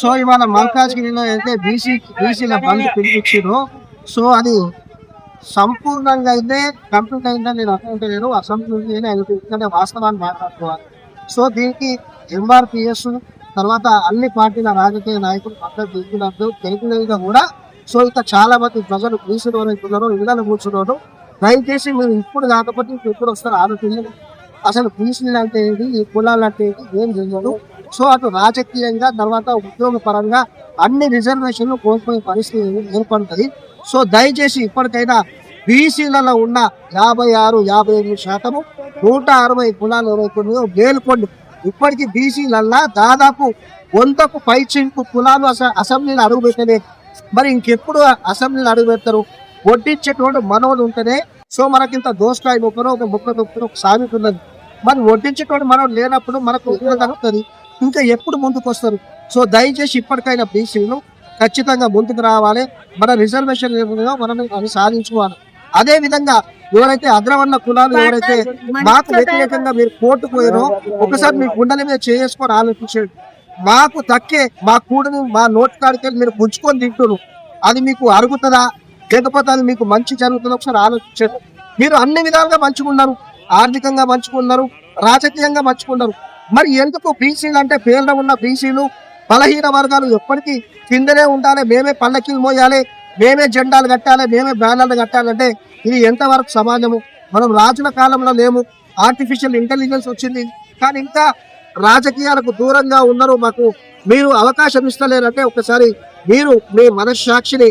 So ఇవాళ మల్కాజ్గిరిలో అయితే బీసీ బీసీల బంద్ పిలిపించారు సో అది సంపూర్ణంగా అయితే కంప్లీట్ అయిందని నేను అనుకుంటలేను. అసంపూర్ణ ఎందుకంటే వాస్తవాన్ని మాట్లాడుకోవాలి. సో దీనికి ఎంఆర్పిఎస్ తర్వాత అన్ని పార్టీల రాజకీయ నాయకులు మద్దతు తెలిపినట్టు తెలిపినవిగా కూడా సో ఇక చాలా మంది ప్రజలు బీసీలు ఉన్నారు ఇళ్ళను కూర్చున్నారు. దయచేసి మీరు ఇప్పుడు కాకపోతే ఇప్పుడు ఎప్పుడు వస్తారు ఆలోచించండి అసలు బీసీలు అంటే ఏంటి? ఈ కులాలు అంటే ఏంటి? ఏం తెలియదు. సో అటు రాజకీయంగా తర్వాత ఉద్యోగ పరంగా అన్ని రిజర్వేషన్లు కోల్పోయే పరిస్థితి ఏర్పడుతుంది. సో దయచేసి ఇప్పటికైనా బీసీలలో ఉన్న యాభై ఆరు యాభై ఎనిమిది శాతము నూట అరవై కులాలు ఇరవై కొన్ని మేల్కొండి. ఇప్పటికీ బీసీలల్లా దాదాపు వందకు పైచింపు కులాలు అస అసెంబ్లీని అడుగు పెట్టలే మరి ఇంకెప్పుడు అసెంబ్లీలో అడుగు పెడతారు వడ్డించేటువంటి మనోడు ఉంటేనే సో మనకింత దోసకాయ ముప్పై ఒక ముప్పై ముప్పై ఒక సామెత ఉన్నది మరి వడ్డించేటువంటి మనోడు లేనప్పుడు మనకు ఉపయోగం ఇంకా ఎప్పుడు ముందుకు వస్తారు సో దయచేసి ఇప్పటికైనా బీసీలు ఖచ్చితంగా ముందుకు రావాలి. మన రిజర్వేషన్ మనం అది సాధించుకోవాలి. అదే విధంగా ఎవరైతే అగ్రవర్ణ కులాలు ఎవరైతే మాకు వ్యతిరేకంగా మీరు కోర్టుకు పోయారో ఒకసారి మీ గుండెల మీద చేసుకొని ఆలోచించండి. మాకు దక్కే మా కూడని మా నోటి కాడికి మీరు పుంజుకొని తింటున్నారు అది మీకు అరుగుతుందా? లేకపోతే అది మీకు మంచి జరుగుతుందో? ఒకసారి ఆలోచించండి. మీరు అన్ని విధాలుగా మంచుకున్నారు ఆర్థికంగా మంచుకున్నారు రాజకీయంగా మంచుకున్నారు మరి ఎందుకు బీసీలు అంటే పేరున ఉన్న బీసీలు బలహీన వర్గాలు ఎప్పటికీ కిందనే ఉండాలి మేమే పల్లకీలు మోయాలి మేమే జెండాలు కట్టాలి మేమే బ్యానర్లు కట్టాలంటే ఇది ఎంతవరకు సమాజము? మనం రాజుల కాలంలో లేము ఆర్టిఫిషియల్ ఇంటెలిజెన్స్ వచ్చింది కానీ ఇంకా రాజకీయాలకు దూరంగా ఉన్నారు మాకు మీరు అవకాశం ఇస్తలేరంటే ఒకసారి మీరు మీ మనస్సాక్షిని